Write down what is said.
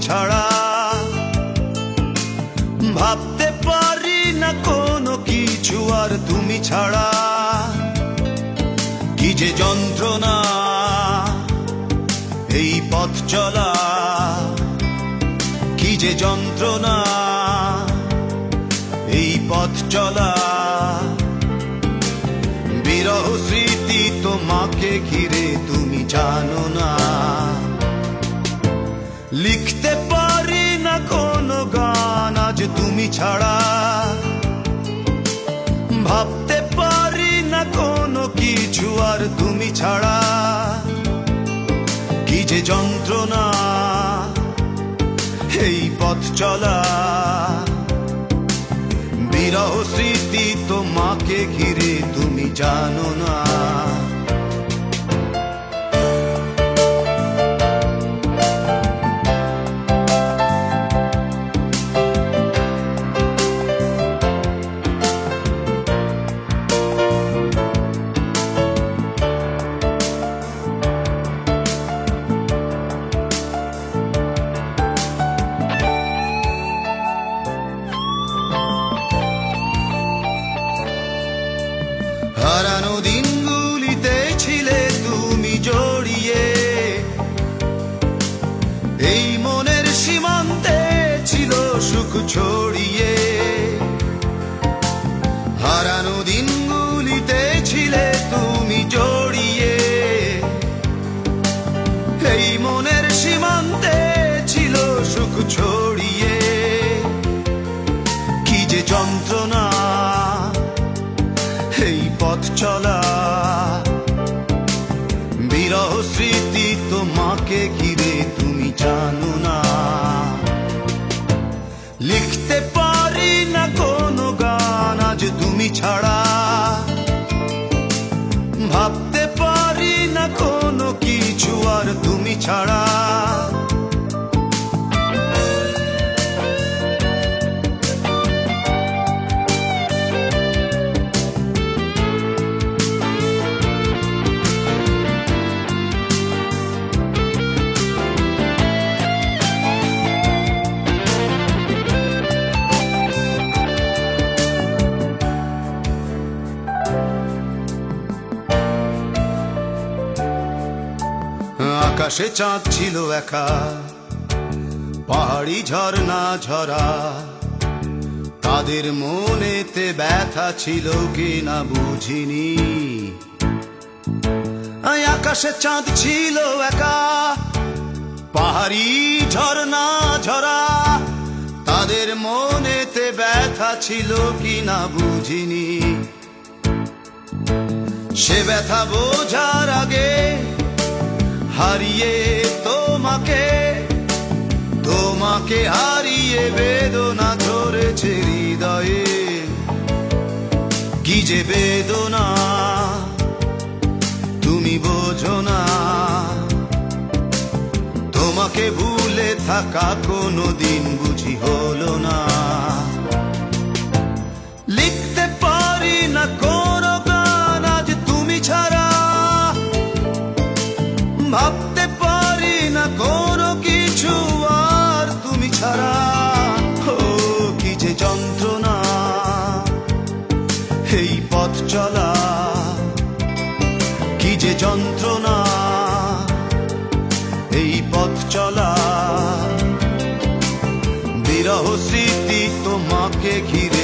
ছাড়া ভাবতে পারি না কোনো কিছু আর তুমি ছাড়া। কি যে যন্ত্রণা এই পথ চলা। কি যে যন্ত্রণা এই পথ চলা। বিরহ স্মৃতি তোমাকে ঘিরে তুমি জানো না। লিখতে পারি না কোনো গান আজ তুমি ছাড়া। ভাবতে পারি না কোনো কিছু আর তুমি ছাড়া। কি যে যন্ত্রণা এই পথ চলা। বিরহ স্মৃতি তোমাকে ঘিরে তুমি জানো না। এই পথ চলা। বিরহ স্মৃতি তোমাকে ঘিরে তুমি জানো না। লিখতে পারি না কোনো গান আজ তুমি ছাড়া। ভাবতে পারি না কোনো কিছু আর তুমি ছাড়া। আকাশে চাঁদ ছিল একা। পাহাড়ি ঝর্ণা ঝরা। তাদের মনেতে ব্যথা ছিল কি না বুঝিনি আকাশে চাঁদ ছিল একা। পাহাড়ি ঝর্ণা ঝরা। তাদের মনেতে ব্যথা ছিল কি না বুঝিনি। সে ব্যথা বোঝার আগে হারিয়ে তোমাকে তোমাকে হারিয়ে বেদনা ধরেছে হৃদয়ে। কি যে বেদনা, তুমি বোঝো না। তোমাকে ভুলে থাকা কোনো দিন বুঝি ভাবতে পারি না কোনো কিছু আর তুমি ছাড়া। ও, কি যে যন্ত্রণা। এই পথ চলা, কি যে যন্ত্রণা। এই পথ চলা, বিরহ স্মৃতি তোমাকে ঘিরে